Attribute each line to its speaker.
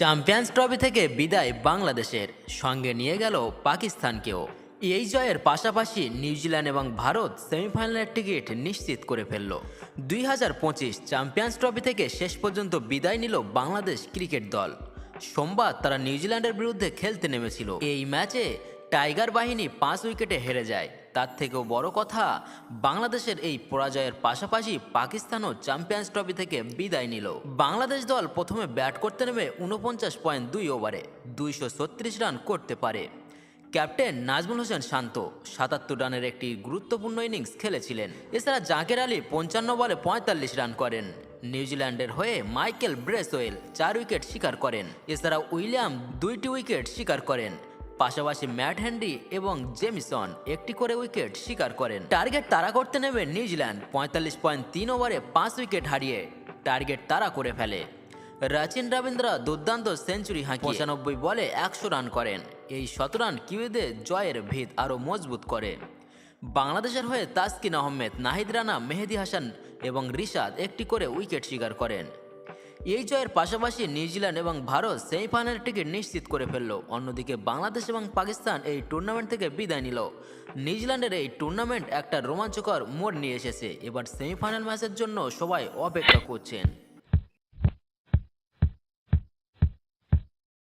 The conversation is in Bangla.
Speaker 1: চ্যাম্পিয়ন্স ট্রফি থেকে বিদায় বাংলাদেশের। সঙ্গে নিয়ে গেল পাকিস্তানকেও। এই জয়ের পাশাপাশি নিউজিল্যান্ড এবং ভারত সেমিফাইনালের টিকিট নিশ্চিত করে ফেলল। দুই হাজার পঁচিশ চ্যাম্পিয়ন্স ট্রফি থেকে শেষ পর্যন্ত বিদায় নিল বাংলাদেশ ক্রিকেট দল। সোমবার তারা নিউজিল্যান্ডের বিরুদ্ধে খেলতে নেমেছিল। এই ম্যাচে টাইগার বাহিনী পাঁচ উইকেটে হেরে যায়। তার থেকেও বড় কথা, বাংলাদেশের এই পরাজয়ের পাশাপাশি পাকিস্তানও চ্যাম্পিয়ন্স ট্রফি থেকে বিদায় নিল। বাংলাদেশ দল প্রথমে ব্যাট করতে নেমে উনপঞ্চাশ পয়েন্ট দুই ওভারে দুইশো ছত্রিশ রান করতে পারে। ক্যাপ্টেন নাজমুল হোসেন শান্ত সাতাত্তর রানের একটি গুরুত্বপূর্ণ ইনিংস খেলেছিলেন। এছাড়া জাকের আলী পঞ্চান্ন বলে পঁয়তাল্লিশ রান করেন। নিউজিল্যান্ডের হয়ে মাইকেল ব্রেসওয়েল চার উইকেট শিকার করেন। এছাড়া উইলিয়াম দুইটি উইকেট শিকার করেন। পাশাপাশি ম্যাট হেনরি এবং জেমিসন একটি করে উইকেট শিকার করেন। টার্গেট তারা করতে নেবে নিউজিল্যান্ড, পঁয়তাল্লিশ পয়েন্ট তিন ওভারে পাঁচ উইকেট হারিয়ে টার্গেট তারা করে ফেলে। রাচিন রবীন্দ্র দুর্দান্ত সেঞ্চুরি হাঁকি পঁচানব্বই বলে একশো রান করেন। এই শত রান কিউদের জয়ের ভিত আরও মজবুত করে। বাংলাদেশের হয়ে তাসকিন আহমেদ, নাহিদ রানা, মেহেদি হাসান এবং রিশাদ একটি করে উইকেট শিকার করেন। এই জয়ের পাশাপাশি নিউজিল্যান্ড এবং ভারত সেমিফাইনাল টিকিট নিশ্চিত করে ফেলল। অন্যদিকে বাংলাদেশ এবং পাকিস্তান এই টুর্নামেন্ট থেকে বিদায় নিল। নিউজিল্যান্ডের এই টুর্নামেন্ট একটা রোমাঞ্চকর মোড় নিয়ে এসেছে। এবার সেমিফাইনাল ম্যাচের জন্য সবাই অপেক্ষা করছেন।